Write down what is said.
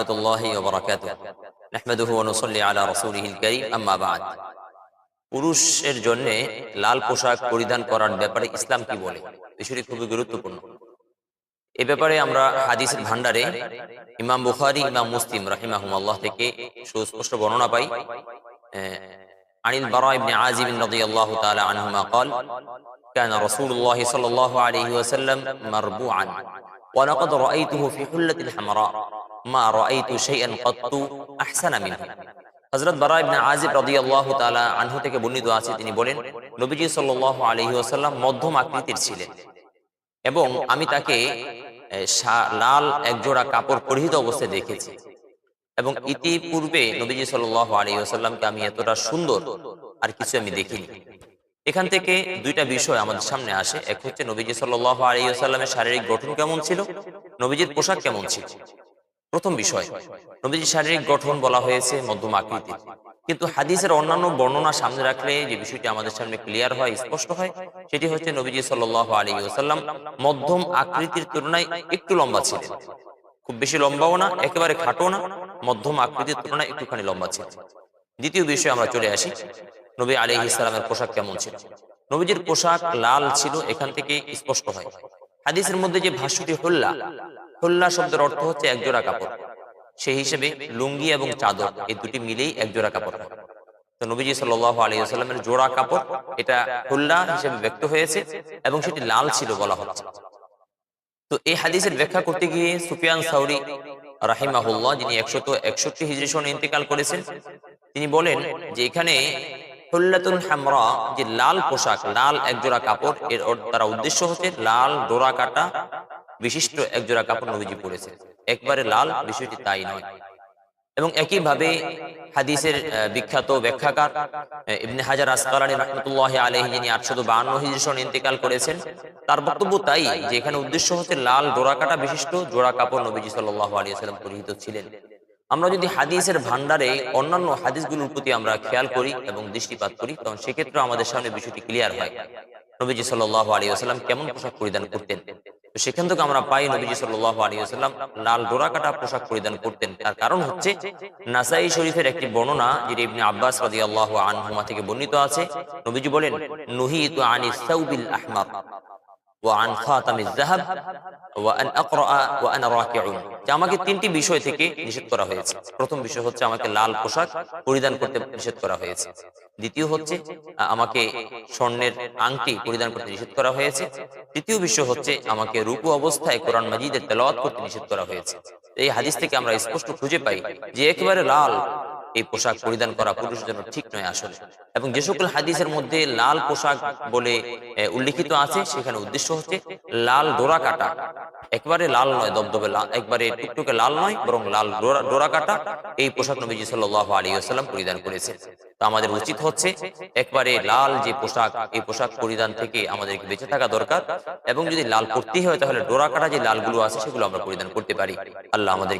ورحمة الله وبركاته نحمده ونصلي على رسوله الكريم أما بعد পুরুষের জন্য লাল পোশাক পরিধান করার ব্যাপারে ইসলাম কি বলে বিষয়টি খুবই গুরুত্বপূর্ণ এ ব্যাপারে আমরা হাদিসের ভান্ডারে ইমাম বুখারি ইমাম মুসলিম রাহিমাহুম আল্লাহ থেকে সুস্পষ্ট বর্ণনা পাই عن البراء بن عازب رضي الله تعالى عنهما قال كان رسول الله صلى الله عليه وسلم مربوعا ولقد رأيته في حلة الحمراء মা শাইআন কত্তু আহসানা মিনহু। হযরত বারা ইবনে রাদিয়াল্লাহু তাআলা আনহু থেকে বর্ণিত আছে, তিনি বলেন, নবীজি সাল্লাল্লাহু আলাইহি ওয়াসাল্লাম মধ্যম আকৃতির ছিলেন এবং আমি তাকে লাল একজোড়া কাপড় পরিহিত অবস্থায় দেখেছি এবং ইতিপূর্বে নবীজি সাল্লাহ আলী আসাল্লামকে আমি এতটা সুন্দর আর কিছু আমি দেখিনি। এখান থেকে দুইটা বিষয় আমাদের সামনে আসে। এক হচ্ছে, নবীজি সাল্লাহ আলী আসাল্লামের শারীরিক গঠন কেমন ছিল? নবীজির পোশাক কেমন ছিল? প্রথম বিষয়, নবীজির শারীরিক গঠন বলা হয়েছে মধ্যম আকৃতির। কিন্তু হাদিসের অন্যান্য বর্ণনা সামনে রাখলে যে বিষয়টি আমাদের সামনে ক্লিয়ার হয়, স্পষ্ট হয়, সেটি হচ্ছে নবীজি সাল্লাল্লাহু আলাইহি ওয়াসাল্লাম মধ্যম আকৃতির তুলনায় একটু লম্বা ছিলেন। খুব বেশি লম্বাও না, একেবারে খাটো না, মধ্যম আকৃতির তুলনায় একটুখানি লম্বা ছিল দ্বিতীয় বিষয়ে আমরা চলে আসি, নবী আলাইহি ইসলামের পোশাক কেমন ছিল? নবীজির পোশাক লাল ছিল, এখান থেকে স্পষ্ট হয়। হাদিসের মধ্যে যে ভাষ্যটি হল্লা হল্লা শব্দের অর্থ হচ্ছে একজোড়া কাপড়। সেই হিসেবে লুঙ্গি এবং চাদর, এই দুটি মিলেই একজোড়া কাপড় তো নবীজি সাল্লাল্লাহু আলাইহি ওয়াসাল্লামের জোড়া কাপড়, এটা হুল্লা হিসেবে ব্যক্ত হয়েছে এবং সেটি লাল ছিল বলা হচ্ছে। তো এই হাদিসের ব্যাখ্যা করতে গিয়ে সুফিয়ান সাউরি রাহিমাহুল্লাহ, যিনি একশত একষট্টি হিজরি সনে ইন্তেকাল করেছেন, তিনি বলেন যে এখানে হুল্লাতুন যে লাল পোশাক, লাল একজোড়া কাপড়, এর উদ্দেশ্য হচ্ছে লাল ডোরা কাটা বিশিষ্ট একজোড়া কাপড় নবীজি একবারে লাল, বিষয়টি তাই নয়। এবং একইভাবে হাদিসের বিখ্যাত ব্যাখ্যাকার ইবনে হাজার আসকালানি রহমতুল্লাহ আলহি যিনি আটশত বাহান্ন হিজরি সন ইন্তেকাল করেছেন, তার বক্তব্য তাই যে এখানে উদ্দেশ্য হচ্ছে লাল ডোরা কাটা বিশিষ্ট জোড়া কাপড় নবীজি সাল্লাহ আলী সাল্লাম পরিহিত ছিলেন। আমরা যদি হাদিসের ভান্ডারে অন্যান্য হাদিসগুলোর প্রতি আমরা খেয়াল করি এবং দৃষ্টিপাত করি, তখন সেক্ষেত্রে আমাদের সামনে বিষয়টি ক্লিয়ার হয়। নবীজি সাল্লাহ আলী কেমন পোশাক পরিধান করতেন? তো সেখান থেকে আমরা পাই নবীজি সাল্লাহ আলী আসাল্লাম লাল ডোরাকাটা পোশাক পরিধান করতেন। তার কারণ হচ্ছে নাসাই শরীফের একটি বর্ণনা, যেটি ইবনে আব্বাস রাদিয়াল্লাহু আনহুমা থেকে বর্ণিত আছে। নবীজি বলেন, নুহিতু আনি সাউবিল আহমার وعن خاتم الذهب وأن أقرأ وأنا راكع যে আমাকে তিনটি বিষয় থেকে নিষেধ করা হয়েছে প্রথম বিষয় হচ্ছে আমাকে লাল পোশাক পরিধান করতে নিষেধ করা হয়েছে দ্বিতীয় হচ্ছে আহ, আমাকে স্বর্ণের আংটি পরিধান করতে নিষেধ করা হয়েছে তৃতীয় বিষয় হচ্ছে আমাকে রূপু অবস্থায় কোরআন মাজিদের তেলাওয়াত করতে নিষেধ করা হয়েছে এই হাদিস থেকে আমরা স্পষ্ট খুঁজে পাই যে একেবারে লাল এই পোশাক পরিধান করা পুরুষের জন্য ঠিক নয় আসলে। এবং যে সকল হাদিসের মধ্যে লাল পোশাক বলে উল্লিখিত আছে, সেখানে উদ্দেশ্য হচ্ছে লাল ডোরা কাটা। একবারে লাল নয়, দবদবে একবারে টুকটুকে লাল নয়, বরং লাল ডোরা- কাটা এই পোশাক নবীজি সাল্লাল্লাহু আলাইহি ওয়াসাল্লাম পরিধান করেছে তো আমাদের উচিত হচ্ছে একবারে লাল যে পোশাক, এই পোশাক পরিধান থেকে আমাদেরকে বেঁচে থাকা দরকার। এবং যদি লাল করতেই হয়, তাহলে ডোরা কাটা যে লালগুলো আছে, সেগুলো আমরা পরিধান করতে পারি। আল্লাহ আমাদের